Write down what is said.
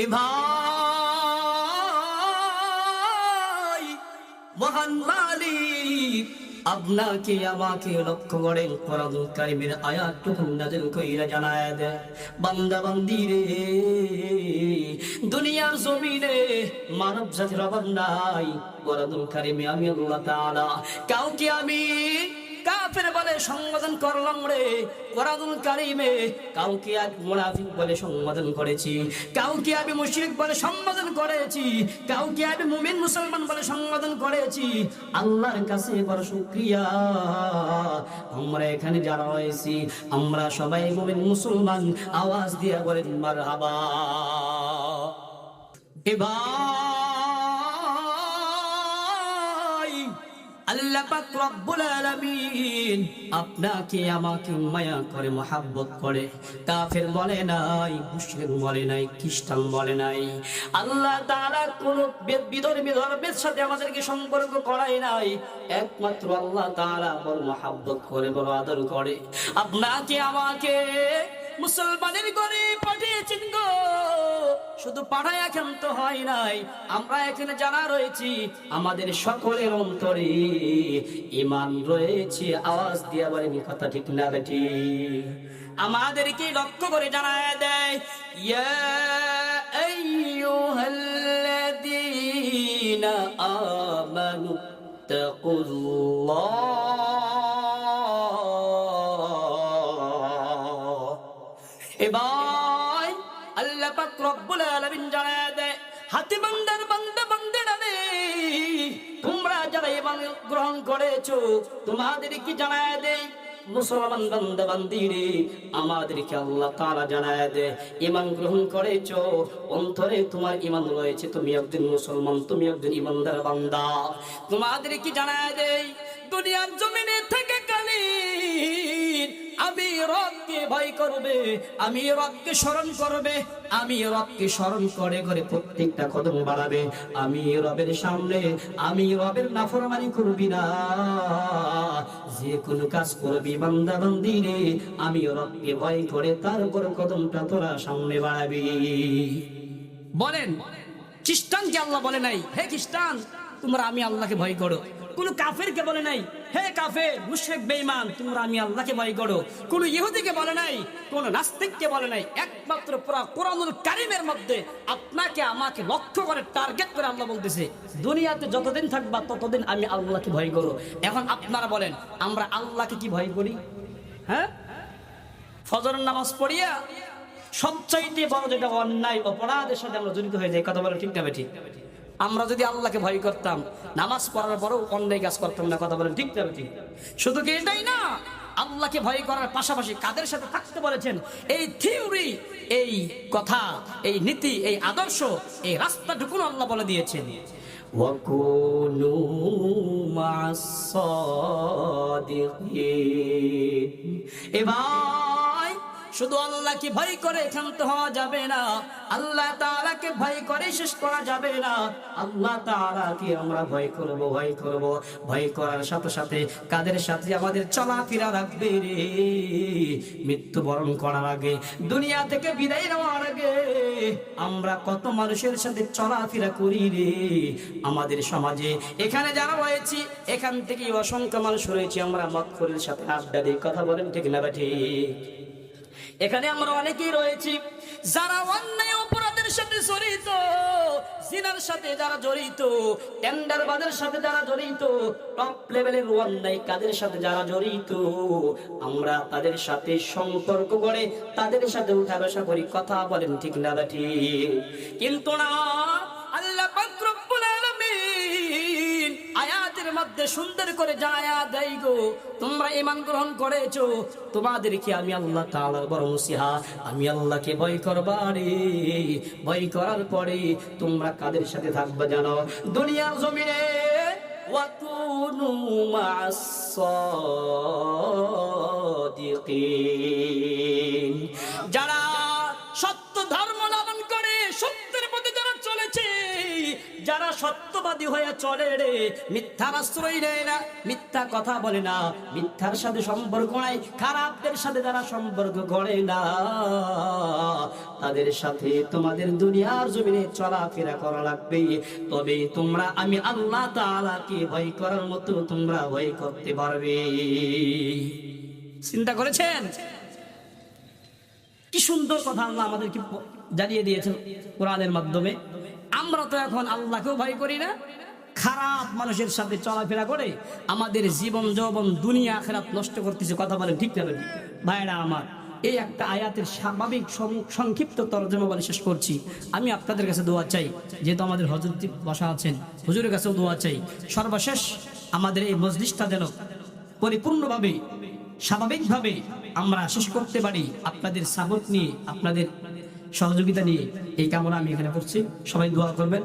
এ ভাই, মহান মালিক, আপনাকে, আমাকে লক্ষ্য করে কোরআন কারিমের আয়াতটুকু নাজিল কইরা জানায় দে। বান্দা বান্দি রে, দুনিয়ার জমিনে মানব জাতির অভাব নাই। কোরআন কারিমে আমি আল্লাহ তাআলা, কাউকে আমি কাফের বলে করলাম রে কারিমে। কাউকে এক মুনাফিক বলে সম্বোধন করেছি। কাউকে আমি মুশরিক বলে সম্বোধন করেছি। কাউকে আমি মুমিন মুসলমান বলে সম্বোধন করেছি। আল্লাহর কাছে বড় শুকরিয়া। আমরা এখানে যারা হয়েছি আমরা সবাই মুমিন মুসলমান। আওয়াজ দিয়ে বলেন, মারহাবা। এবার আপনাকে, আমাকে মায়া করে, মহাব্বত করে। কাফের বলে নাই, মুশরিক বলে নাই, খ্রিস্টান বলে নাই। আল্লাহ তাআলা কোন বিধর্মী ধর্মের সাথে আমাদেরকে সম্পর্ক করাই নাই। একমাত্র আল্লাহ তাআলা বড় মহাব্বত করে, বড় আদর করে। আপনাকে, আমাকে মুসলমানের ঘরে পাঠিয়েছেন গো। শুধু পাড়ায় এখন তো হয় নাই, আমরা এখানে জানা রয়েছি, আমাদের সকলের অন্তরে ইমান রয়েছে। আওয়াজ দিয়া বলেন কথা ঠিক না আমাদেরকে লক্ষ্য করে জানায় দেয়, ইয়া আমানু তাকুল্লাহ। এবার আল্লাহ পাক রব্বুল আলামিন জানায় হাতি বান্দার বান্দা বান্দারা রে, তোমরা যারা গ্রহণ করেছ তোমাদের কি জানায় মুসলমান বান্দা বান্দি রে, আমাদেরকে আল্লাহ তাআলা জানায় দে ইমান গ্রহণ করেছ, অন্তরে তোমার ইমান রয়েছে, তুমি একজন মুসলমান, তুমি একজন ইমানদার বান্দা। তোমাদের কি জানায় দেয়, দুনিয়ার জমিনে থেকে ভয় করবে, আমি রবকে স্মরণ করবে, আমি রবকে স্মরণ করে করে প্রত্যেকটা কদম বাড়াবে। আমি রবের সামনে, আমি রবের নাফরমানি করবি না। যে কোনো কাজ করবি বান্দা বান্দি রে, আমি রবকে ভয় করে তার উপর কদমটা তোরা সামনে বাড়াবি। বলেন, খ্রিস্টান কে আল্লাহ বলে নাই? হে খ্রিস্টান, তোমরা আমি আল্লাহকে ভয় করো। কোন কাফেরকে বলে নাই, হে কাফের, মুশরিক, বেঈমান, তোমরা আমি আল্লাহকে ভয় করো। কোন ইহুদিকে বলে নাই, কোন নাস্তিককে বলে নাই। একমাত্র পুরা কোরআনুল কারিমের মধ্যে আপনাকে, আমাকে লক্ষ্য করে টার্গেট করে আল্লাহ বলতেছে, দুনিয়াতে যতদিন থাকবা, ততদিন আমি আল্লাহকে ভয় করো। এখন আপনারা বলেন, আমরা আল্লাহকে কি ভয় করি? হ্যাঁ? ফজরের নামাজ পড়িয়া সবচাইতে বড় যেটা অন্যায়, অপরাধের সাথে আমরা জড়িত হয়ে যাই, কথা বলে ঠিক না ঠিক? আমরা যদি আল্লাহকে ভয় করতাম, নামাজ পড়ার পরেও অন্যায় কাজ করতাম না, কথা বলেন ঠিক না ঠিক শুধু কি এটাই না? আল্লাহকে ভয় করার পাশাপাশি কাদের সাথে থাকতে বলেছেন? এই থিওরি, এই কথা, এই নীতি, এই আদর্শ, এই রাস্তা ঢুকুন আল্লাহ বলে দিয়েছেন। এবার শুধু আল্লাহকে ভয় করে ক্ষান্ত হওয়া যাবে না, আল্লাহ তাআলাকে ভয় করে শেষ করা যাবে না। আল্লাহ তাআলাকে আমরা ভয় করব ভয় করব। ভয় করার সাথে সাথে কাদের সাথে আমাদের চলাফেরা রাখবে রে? মৃত্যুবরণ করার আগে, দুনিয়া থেকে বিদায় নেওয়ার আগে আমরা কত মানুষের সাথে চলাফেরা করি রে? আমাদের সমাজে এখানে যারা রয়েছি, এখান থেকে অসংখ্য মানুষ রয়েছে। আমরা মত মক্ষরের সাথে আড্ডা দিই, কথা বলেন ঠিক না বা ঠিক? এখানে আমরা অনেকেই রয়েছি। যারা অন্যায় অপরাধের সাথে জড়িত, জিনার সাথে যারা জড়িত টেন্ডার বাদের সাথে যারা জড়িত টপ লেভেলের অন্যায় কাদের সাথে যারা জড়িত, আমরা তাদের সাথে সম্পর্ক করে তাদের সাথে উঠা বসা করি, কথা বলেন ঠিক না ঠিক? কিন্তু না মধ্যে সুন্দর করে জানায়া দেয় গো। তোমরা ইমান গ্রহণ করেছ। তোমাদেরকে আমি আল্লাহ তাআলার বড় নসিহা, আমি আল্লাহকে ভয় করবা রে। ভয় করার পরে তোমরা কাদের সাথে থাকবে জানো? দুনিয়ার জমিনে মা'আস সাদিকিন যারা সত্য সত্যবাদী হয়ে চলে রে। মিথ্যার আশ্রয় নেয় না, মিথ্যা কথা বলে না। মিথ্যার সাথে সম্পর্ক নাই, খারাপদের সাথে যারা সম্পর্ক করে না। তাদের সাথে তোমাদের দুনিয়ার জমিনে চলাফেরা করা লাগবে। তবে তোমরা আমি আল্লাহ তাআলাকে ভয় করার মতো তোমরা ভয় করতে পারবে। চিন্তা করেছেন? কি সুন্দর কথা আল্লাহ আমাদেরকে জানিয়ে দিয়েছেন কোরআনের মাধ্যমে। আমরা তো এখন আল্লাহকেও ভয় করি না। খারাপ মানুষের সাথে চলাফেরা করে আমাদের জীবন যৌবন দুনিয়া আখেরাত নষ্ট করতেছে, কথা বলে ঠিক না ভাইরা আমার, এই একটা আয়াতের স্বাভাবিক সংক্ষিপ্ত তর্জমা বলে শেষ করছি। আমি আপনাদের কাছে দোয়া চাই, যেহেতু আমাদের হজরত বসা আছেন, হুজুরের কাছেও দোয়া চাই। সর্বশেষ আমাদের এই মজলিসটা যেন পরিপূর্ণভাবে, স্বাভাবিকভাবে আমরা শেষ করতে পারি, আপনাদের সাপোর্ট নিয়ে, আপনাদের সহযোগিতা নিয়ে এই কামনা আমি এখানে করছি। সবাই দোয়া করবেন।